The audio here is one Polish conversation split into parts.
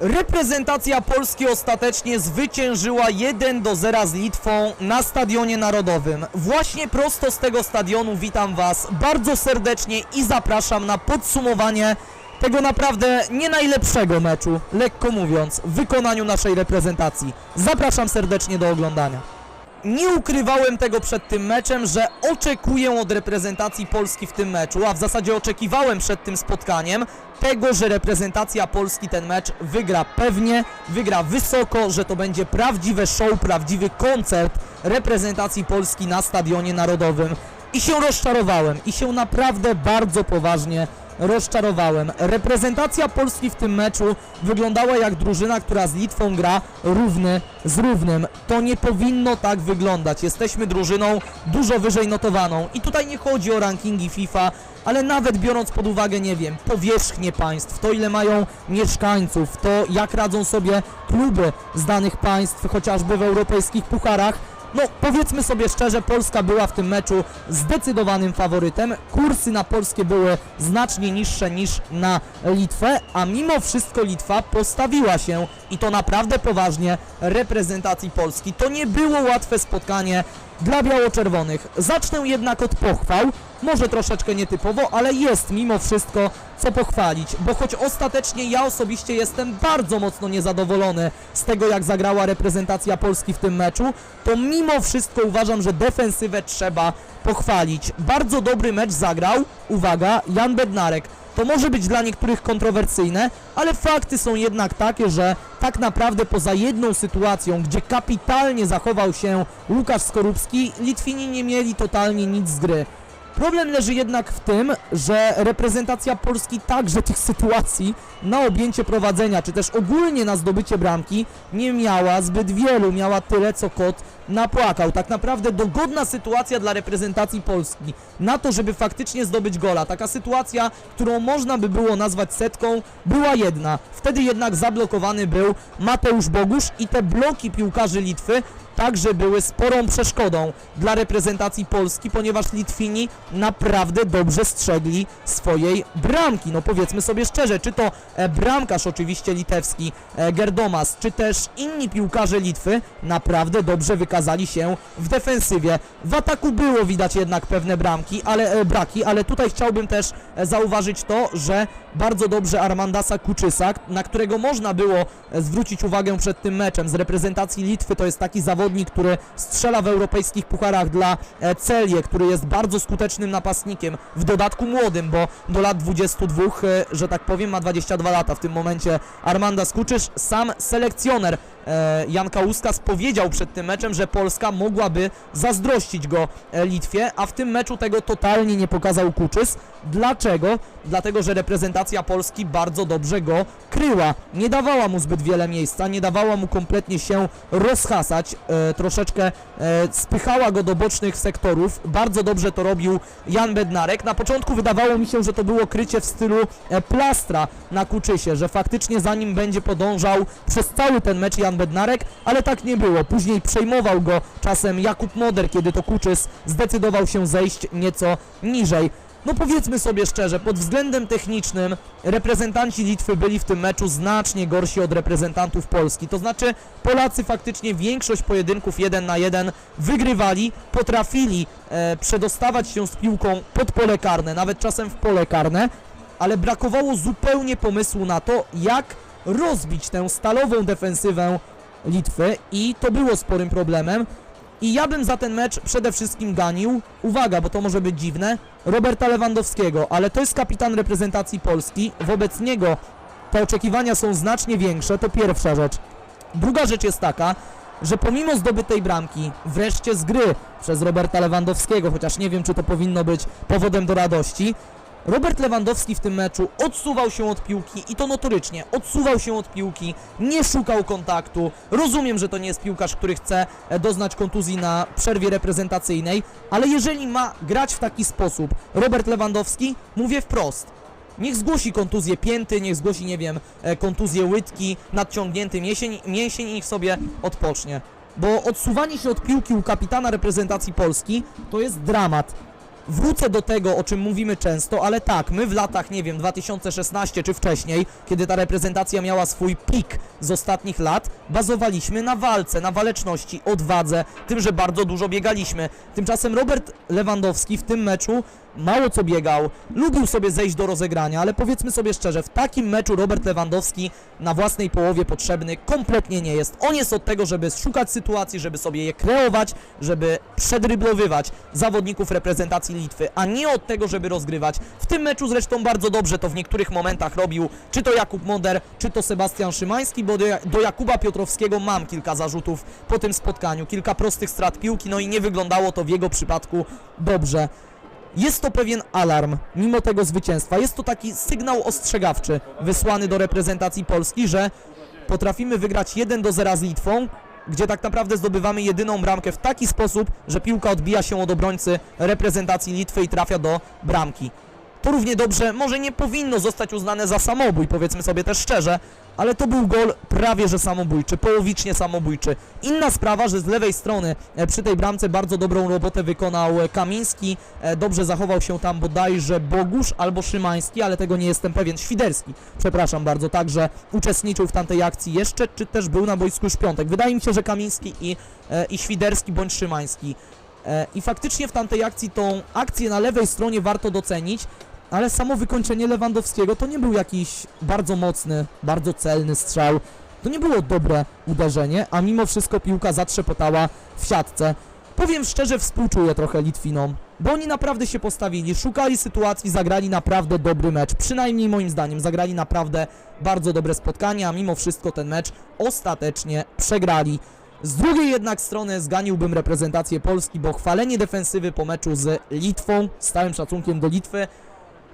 Reprezentacja Polski ostatecznie zwyciężyła 1 do 0 z Litwą na Stadionie Narodowym. Właśnie prosto z tego stadionu witam Was bardzo serdecznie i zapraszam na podsumowanie tego naprawdę nie najlepszego meczu, lekko mówiąc, w wykonaniu naszej reprezentacji. Zapraszam serdecznie do oglądania. Nie ukrywałem tego przed tym meczem, że oczekuję od reprezentacji Polski w tym meczu, a w zasadzie oczekiwałem przed tym spotkaniem tego, że reprezentacja Polski ten mecz wygra pewnie, wygra wysoko, że to będzie prawdziwe show, prawdziwy koncert reprezentacji Polski na Stadionie Narodowym. I się rozczarowałem, i się naprawdę bardzo poważnie rozczarowałem. Reprezentacja Polski w tym meczu wyglądała jak drużyna, która z Litwą gra równy z równym. To nie powinno tak wyglądać. Jesteśmy drużyną dużo wyżej notowaną i tutaj nie chodzi o rankingi FIFA, ale nawet biorąc pod uwagę, nie wiem, powierzchnię państw, to ile mają mieszkańców, to jak radzą sobie kluby z danych państw, chociażby w europejskich pucharach, no, powiedzmy sobie szczerze, Polska była w tym meczu zdecydowanym faworytem. Kursy na polskie były znacznie niższe niż na Litwę, a mimo wszystko Litwa postawiła się i to naprawdę poważnie reprezentacji Polski. To nie było łatwe spotkanie dla biało-czerwonych. Zacznę jednak od pochwał. Może troszeczkę nietypowo, ale jest mimo wszystko co pochwalić, bo choć ostatecznie ja osobiście jestem bardzo mocno niezadowolony z tego jak zagrała reprezentacja Polski w tym meczu, to mimo wszystko uważam, że defensywę trzeba pochwalić. Bardzo dobry mecz zagrał, uwaga, Jan Bednarek. To może być dla niektórych kontrowersyjne, ale fakty są jednak takie, że tak naprawdę poza jedną sytuacją, gdzie kapitalnie zachował się Łukasz Skorupski, Litwini nie mieli totalnie nic z gry. Problem leży jednak w tym, że reprezentacja Polski także tych sytuacji na objęcie prowadzenia, czy też ogólnie na zdobycie bramki nie miała zbyt wielu, miała tyle co kot napłakał. Tak naprawdę dogodna sytuacja dla reprezentacji Polski na to, żeby faktycznie zdobyć gola. Taka sytuacja, którą można by było nazwać setką, była jedna. Wtedy jednak zablokowany był Mateusz Bogusz i te bloki piłkarzy Litwy także były sporą przeszkodą dla reprezentacji Polski, ponieważ Litwini naprawdę dobrze strzegli swojej bramki. No powiedzmy sobie szczerze, czy to e, bramkarz oczywiście litewski e, Gerdomas, czy też inni piłkarze Litwy naprawdę dobrze wykazali się w defensywie. W ataku było widać jednak pewne bramki, ale e, braki, ale tutaj chciałbym też zauważyć to, że bardzo dobrze Armandasa Kuczysa, na którego można było zwrócić uwagę przed tym meczem z reprezentacji Litwy. To jest taki zawodnik, który strzela w europejskich pucharach dla e, Celie, który jest bardzo skutecznym napastnikiem, w dodatku młodym, bo do lat 22, e, że tak powiem, ma 22 lata w tym momencie Armandas Kuczysz. Sam selekcjoner e, Jan Kauskas powiedział przed tym meczem, że Polska mogłaby zazdrościć go Litwie, a w tym meczu tego totalnie nie pokazał Kuczys. Dlaczego? Dlatego, że reprezentacja Polski bardzo dobrze go kryła. Nie dawała mu zbyt wiele miejsca, nie dawała mu kompletnie się rozhasać, troszeczkę e, spychała go do bocznych sektorów. Bardzo dobrze to robił Jan Bednarek. Na początku wydawało mi się, że to było krycie w stylu e, plastra na Kuczysie, że faktycznie za nim będzie podążał przez cały ten mecz Jan Bednarek, ale tak nie było. Później przejmował go czasem Jakub Moder, kiedy to Kuczys zdecydował się zejść nieco niżej. No powiedzmy sobie szczerze, pod względem technicznym reprezentanci Litwy byli w tym meczu znacznie gorsi od reprezentantów Polski. To znaczy Polacy faktycznie większość pojedynków 1 na 1 wygrywali, potrafili e, przedostawać się z piłką pod pole karne, nawet czasem w pole karne, ale brakowało zupełnie pomysłu na to, jak rozbić tę stalową defensywę Litwy i to było sporym problemem. I ja bym za ten mecz przede wszystkim ganił, uwaga, bo to może być dziwne, Roberta Lewandowskiego, ale to jest kapitan reprezentacji Polski, wobec niego te oczekiwania są znacznie większe, to pierwsza rzecz. Druga rzecz jest taka, że pomimo zdobytej bramki, wreszcie z gry przez Roberta Lewandowskiego, chociaż nie wiem, czy to powinno być powodem do radości, Robert Lewandowski w tym meczu odsuwał się od piłki i to notorycznie. Odsuwał się od piłki, nie szukał kontaktu. Rozumiem, że to nie jest piłkarz, który chce e, doznać kontuzji na przerwie reprezentacyjnej, ale jeżeli ma grać w taki sposób Robert Lewandowski, mówię wprost. Niech zgłosi kontuzję pięty, niech zgłosi, nie wiem, e, kontuzję łydki, nadciągnięty mięsień, mięsień i niech sobie odpocznie. Bo odsuwanie się od piłki u kapitana reprezentacji Polski to jest dramat. Wrócę do tego, o czym mówimy często, ale tak, my w latach, nie wiem, 2016 czy wcześniej, kiedy ta reprezentacja miała swój pik z ostatnich lat, bazowaliśmy na walce, na waleczności, odwadze, tym, że bardzo dużo biegaliśmy. Tymczasem Robert Lewandowski w tym meczu mało co biegał, lubił sobie zejść do rozegrania, ale powiedzmy sobie szczerze, w takim meczu Robert Lewandowski na własnej połowie potrzebny kompletnie nie jest. On jest od tego, żeby szukać sytuacji, żeby sobie je kreować, żeby przedryblowywać zawodników reprezentacji Litwy, a nie od tego, żeby rozgrywać. W tym meczu zresztą bardzo dobrze to w niektórych momentach robił, czy to Jakub Moder, czy to Sebastian Szymański, bo do, Jakuba Piotrowskiego mam kilka zarzutów po tym spotkaniu, kilka prostych strat piłki, no i nie wyglądało to w jego przypadku dobrze. Jest to pewien alarm, mimo tego zwycięstwa. Jest to taki sygnał ostrzegawczy wysłany do reprezentacji Polski, że potrafimy wygrać 1 do 0 z Litwą, gdzie tak naprawdę zdobywamy jedyną bramkę w taki sposób, że piłka odbija się od obrońcy reprezentacji Litwy i trafia do bramki. To równie dobrze może nie powinno zostać uznane za samobój, powiedzmy sobie też szczerze, ale to był gol prawie że samobójczy, połowicznie samobójczy. Inna sprawa, że z lewej strony e, przy tej bramce bardzo dobrą robotę wykonał e, Kamiński, e, dobrze zachował się tam bodajże Bogusz albo Szymański, ale tego nie jestem pewien, Świderski, przepraszam bardzo, także uczestniczył w tamtej akcji jeszcze, czy też był na boisku już piątek. Wydaje mi się, że Kamiński i, i Świderski bądź Szymański. I faktycznie w tamtej akcji tą akcję na lewej stronie warto docenić, ale samo wykończenie Lewandowskiego to nie był jakiś bardzo mocny, bardzo celny strzał. To nie było dobre uderzenie, a mimo wszystko piłka zatrzepotała w siatce. Powiem szczerze, współczuję trochę Litwinom, bo oni naprawdę się postawili, szukali sytuacji, zagrali naprawdę dobry mecz. Przynajmniej moim zdaniem zagrali naprawdę bardzo dobre spotkanie, a mimo wszystko ten mecz ostatecznie przegrali. Z drugiej jednak strony zganiłbym reprezentację Polski, bo chwalenie defensywy po meczu z Litwą, z całym szacunkiem do Litwy,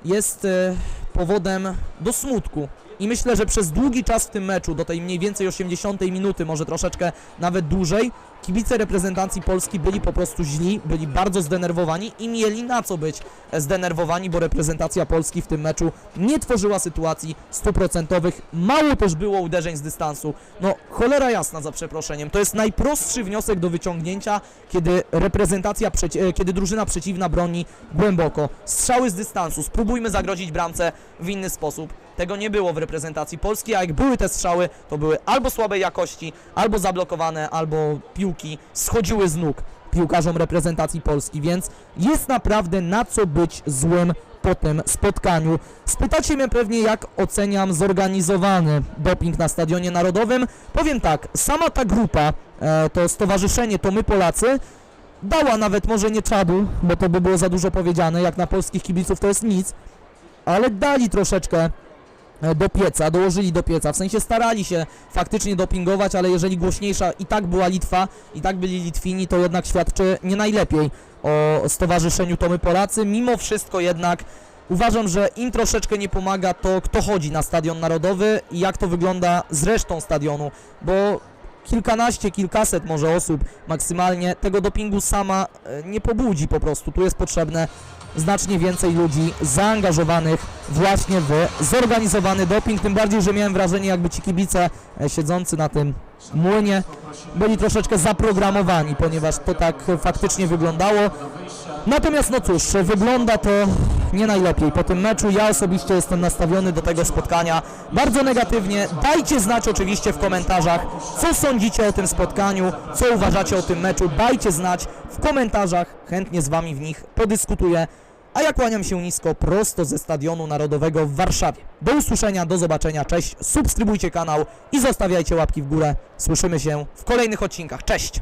jest e, powodem do smutku. I myślę, że przez długi czas w tym meczu, do tej mniej więcej 80 minuty, może troszeczkę nawet dłużej, kibice reprezentacji Polski byli po prostu źli, byli bardzo zdenerwowani i mieli na co być zdenerwowani, bo reprezentacja Polski w tym meczu nie tworzyła sytuacji stuprocentowych. Mało też było uderzeń z dystansu. No, cholera jasna za przeproszeniem. To jest najprostszy wniosek do wyciągnięcia, kiedy reprezentacja, e, kiedy drużyna przeciwna broni głęboko. Strzały z dystansu. Spróbujmy zagrozić bramce w inny sposób. Tego nie było w reprezentacji Polski, a jak były te strzały, to były albo słabej jakości, albo zablokowane, albo piłki schodziły z nóg piłkarzom reprezentacji Polski, więc jest naprawdę na co być złym po tym spotkaniu. Spytacie mnie pewnie, jak oceniam zorganizowany doping na Stadionie Narodowym. Powiem tak, sama ta grupa, e, to stowarzyszenie, to my Polacy, dała nawet może nie czadu, bo to by było za dużo powiedziane, jak na polskich kibiców to jest nic, ale dali troszeczkę do pieca, dołożyli do pieca, w sensie starali się faktycznie dopingować, ale jeżeli głośniejsza i tak była Litwa, i tak byli Litwini, to jednak świadczy nie najlepiej o stowarzyszeniu Tomy Polacy. Mimo wszystko jednak uważam, że im troszeczkę nie pomaga to, kto chodzi na Stadion Narodowy i jak to wygląda z resztą stadionu, bo kilkanaście, kilkaset może osób maksymalnie tego dopingu sama e, nie pobudzi po prostu. Tu jest potrzebne znacznie więcej ludzi zaangażowanych właśnie w zorganizowany doping, tym bardziej, że miałem wrażenie jakby ci kibice e, siedzący na tym młynie byli troszeczkę zaprogramowani, ponieważ to tak faktycznie wyglądało. Natomiast no cóż, wygląda to nie najlepiej po tym meczu. Ja osobiście jestem nastawiony do tego spotkania bardzo negatywnie. Dajcie znać oczywiście w komentarzach, co sądzicie o tym spotkaniu, co uważacie o tym meczu. Dajcie znać w komentarzach, chętnie z Wami w nich podyskutuję. A ja kłaniam się nisko prosto ze Stadionu Narodowego w Warszawie. Do usłyszenia, do zobaczenia, cześć, subskrybujcie kanał i zostawiajcie łapki w górę. Słyszymy się w kolejnych odcinkach, cześć!